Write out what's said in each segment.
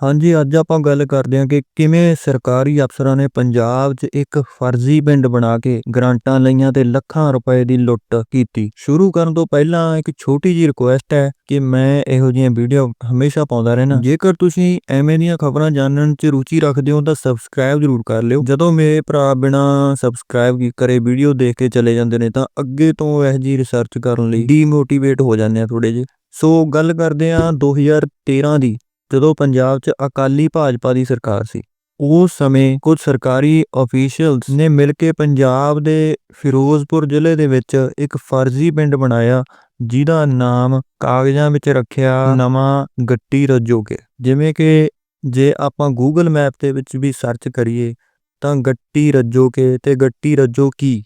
ਹਾਂਜੀ, ਅੱਜ ਆਪਾਂ ਗੱਲ ਕਰਦੇ ਹਾਂ ਕਿ ਕਿਵੇਂ ਸਰਕਾਰੀ ਅਫਸਰਾਂ ਨੇ ਪੰਜਾਬ 'ਚ ਇੱਕ ਫਰਜ਼ੀ ਪਿੰਡ ਬਣਾ ਕੇ ਗ੍ਰਾਂਟਾਂ ਲਈਆਂ ਤੇ ਲੱਖਾਂ ਰੁਪਏ ਦੀ ਲੁੱਟ ਕੀਤੀ। ਸ਼ੁਰੂ ਕਰਨ ਤੋਂ ਪਹਿਲਾਂ ਇੱਕ ਛੋਟੀ ਜੀ ਰਿਕੁਐਸਟ ਹੈ ਕਿ ਮੈਂ ਇਹੋ ਜਿਹੀਆਂ ਵੀਡੀਓ ਹਮੇਸ਼ਾ ਪਾਉਂਦਾ ਰਹਿਣਾ ਜੇਕਰ ਤੁਸੀਂ ਐਵੇਂ ਦੀਆਂ ਖਬਰਾਂ ਜਾਣਨ 'ਚ ਰੁਚੀ ਰੱਖਦੇ ਹੋ ਤਾਂ ਸਬਸਕ੍ਰਾਈਬ ਜ਼ਰੂਰ ਕਰ ਲਿਓ। ਜਦੋਂ ਮੇਰੇ ਭਰਾ ਬਿਨਾ ਸਬਸਕ੍ਰਾਈਬ ਕਰੇ ਵੀਡੀਓ ਦੇਖ ਕੇ ਚਲੇ ਜਾਂਦੇ ਨੇ ਤਾਂ ਅੱਗੇ ਤੋਂ ਇਹ ਜੀ ਰਿਸਰਚ ਕਰਨ ਲਈ ਡੀਮੋਟੀਵੇਟ ਹੋ ਜਾਂਦੇ ਆ ਥੋੜੇ ਜਿਹੇ। ਸੋ ਗੱਲ ਕਰਦੇ ਆ 2013 ਦੀ। ਜਦੋਂ ਪੰਜਾਬ 'ਚ ਅਕਾਲੀ ਭਾਜਪਾ ਦੀ ਸਰਕਾਰ ਸੀ, ਉਸ ਸਮੇਂ ਕੁਝ ਸਰਕਾਰੀ ਅਫੀਸ਼ੀਅਲਸ ਨੇ ਮਿਲ ਕੇ ਪੰਜਾਬ ਦੇ ਫਿਰੋਜ਼ਪੁਰ ਜ਼ਿਲ੍ਹੇ ਦੇ ਵਿੱਚ ਇੱਕ ਫਰਜ਼ੀ ਪਿੰਡ ਬਣਾਇਆ, ਜਿਹਦਾ ਨਾਮ ਕਾਗਜ਼ਾਂ ਵਿੱਚ ਰੱਖਿਆ ਨਵਾਂ ਗੱਟੀ ਰਜੋਗੇ ਜਿਵੇਂ ਕਿ ਜੇ ਆਪਾਂ ਗੂਗਲ ਮੈਪ ਦੇ ਵਿੱਚ ਵੀ ਸਰਚ ਕਰੀਏ, ਤਾਂ ਗੱਟੀ ਰਜੋਕੇ ਤੇ ਗੱਟੀ ਰਜੋ ਕੀ?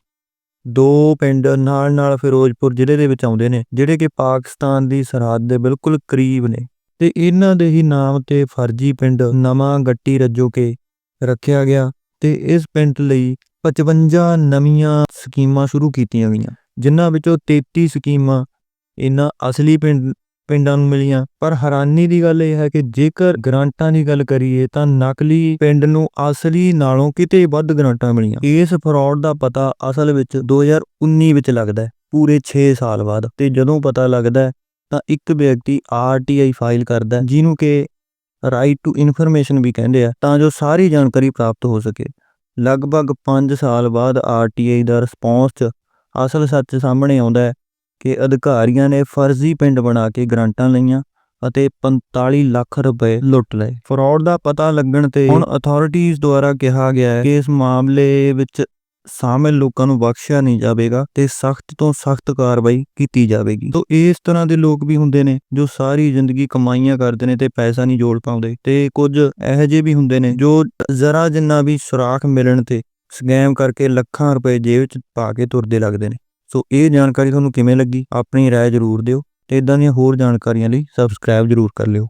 ਦੋ ਪਿੰਡ ਨਾਲ ਨਾਲ ਫਿਰੋਜ਼ਪੁਰ ਜ਼ਿਲ੍ਹੇ ਦੇ ਵਿੱਚ ਆਉਂਦੇ ਨੇ, ਜਿਹੜੇ ਕਿ ਪਾਕਿਸਤਾਨ ਦੀ ਸਰਹੱਦ ਦੇ ਬਿਲਕੁਲ ਕਰੀਬ ਨੇ। ਤੇ ਇਹਨਾਂ ਦੇ ਹੀ ਨਾਮ ਤੇ ਫਰਜ਼ੀ ਪਿੰਡ ਨਵਾਂ ਗੱਟੀ ਰਜੋਕੇ ਰੱਖਿਆ ਗਿਆ ਤੇ ਇਸ ਪਿੰਡ ਲਈ 55 ਨਵੀਆਂ ਸਕੀਮਾਂ ਸ਼ੁਰੂ ਕੀਤੀਆਂ ਗਈਆਂ, ਜਿਨ੍ਹਾਂ ਵਿੱਚੋਂ 33 ਸਕੀਮਾਂ ਇਹਨਾਂ ਅਸਲੀ ਪਿੰਡ, ਪਿੰਡਾਂ ਨੂੰ ਮਿਲੀਆਂ। ਪਰ ਹੈਰਾਨੀ ਦੀ ਗੱਲ ਇਹ ਹੈ ਕਿ ਜੇਕਰ ਗ੍ਰਾਂਟਾਂ ਦੀ ਗੱਲ ਕਰੀਏ ਤਾਂ ਨਕਲੀ ਪਿੰਡ ਨੂੰ ਅਸਲੀ ਨਾਲੋਂ ਕਿਤੇ ਵੱਧ ਗ੍ਰਾਂਟਾਂ ਮਿਲੀਆਂ। ਇਸ ਫਰਾਡ ਦਾ ਪਤਾ ਅਸਲ ਵਿੱਚ 2019 ਵਿੱਚ ਲੱਗਦਾ ਹੈ, ਪੂਰੇ 6 ਸਾਲ ਬਾਅਦ। ਤੇ ਜਦੋਂ ਪਤਾ ਲੱਗਦਾ ਤਾਂ ਇੱਕ ਵਿਅਕਤੀ ਆਰਟੀਆਈ ਫਾਈਲ ਕਰਦਾ ਜਿਹਨੂੰ ਕਿ ਰਾਈਟ ਟੂ ਇਨਫੋਰਮੇਸ਼ਨ ਵੀ ਕਹਿੰਦੇ ਆ, ਤਾਂ ਜੋ ਸਾਰੀ ਜਾਣਕਾਰੀ ਪ੍ਰਾਪਤ ਹੋ ਸਕੇ। ਲਗਭਗ 5 ਸਾਲ ਬਾਅਦ ਆਰਟੀਆਈ ਦਾ ਰਿਸਪੌਂਸ 'ਚ ਅਸਲ ਸੱਚ ਸਾਹਮਣੇ ਆਉਂਦਾ ਹੈ ਕਿ ਅਧਿਕਾਰੀਆਂ ਨੇ ਫਰਜ਼ੀ ਪਿੰਡ ਬਣਾ ਕੇ ਗ੍ਰਾਂਟਾਂ ਲਈਆਂ ਅਤੇ 45 ਲੱਖ ਰੁਪਏ ਲੁੱਟ ਲਏ। ਫਰਾਡ ਦਾ ਪਤਾ ਲੱਗਣ ਤੇ ਹੁਣ ਅਥਾਰਟੀਜ਼ ਦੁਆਰਾ ਕਿਹਾ ਗਿਆ ਹੈ ਕਿ ਇਸ ਮਾਮਲੇ ਵਿੱਚ ਸ਼ਾਮਿਲ ਲੋਕਾਂ ਨੂੰ ਬਖਸ਼ਿਆ ਨਹੀਂ ਜਾਵੇਗਾ ਤੇ ਸਖਤ ਤੋਂ ਸਖਤ ਕਾਰਵਾਈ ਕੀਤੀ ਜਾਵੇਗੀ ਤੋਂ ਇਸ ਤਰ੍ਹਾਂ ਦੇ ਲੋਕ ਵੀ ਹੁੰਦੇ ਨੇ ਜੋ ਸਾਰੀ ਜ਼ਿੰਦਗੀ ਕਮਾਈਆਂ ਕਰਦੇ ਨੇ ਤੇ ਪੈਸਾ ਨਹੀਂ ਜੋੜ ਪਾਉਂਦੇ ਤੇ ਕੁਝ ਇਹੋ ਜਿਹੇ ਵੀ ਹੁੰਦੇ ਨੇ ਜੋ ਜ਼ਰਾ ਜਿੰਨਾ ਵੀ ਸੁਰਾਖ ਮਿਲਣ ਤੇ ਸਕੈਮ ਕਰਕੇ ਲੱਖਾਂ ਰੁਪਏ ਜੇਬ 'ਚ ਪਾ ਕੇ ਤੁਰਦੇ ਲੱਗਦੇ ਨੇ ਸੋ ਇਹ ਜਾਣਕਾਰੀ ਤੁਹਾਨੂੰ ਕਿਵੇਂ ਲੱਗੀ ਆਪਣੀ رائے ਜ਼ਰੂਰ ਦਿਓ ਤੇ ਇਦਾਂ ਦੀਆਂ ਹੋਰ ਜਾਣਕਾਰੀਆਂ ਲਈ ਸਬਸਕ੍ਰਾਈਬ ਜ਼ਰੂਰ ਕਰ ਲਿਓ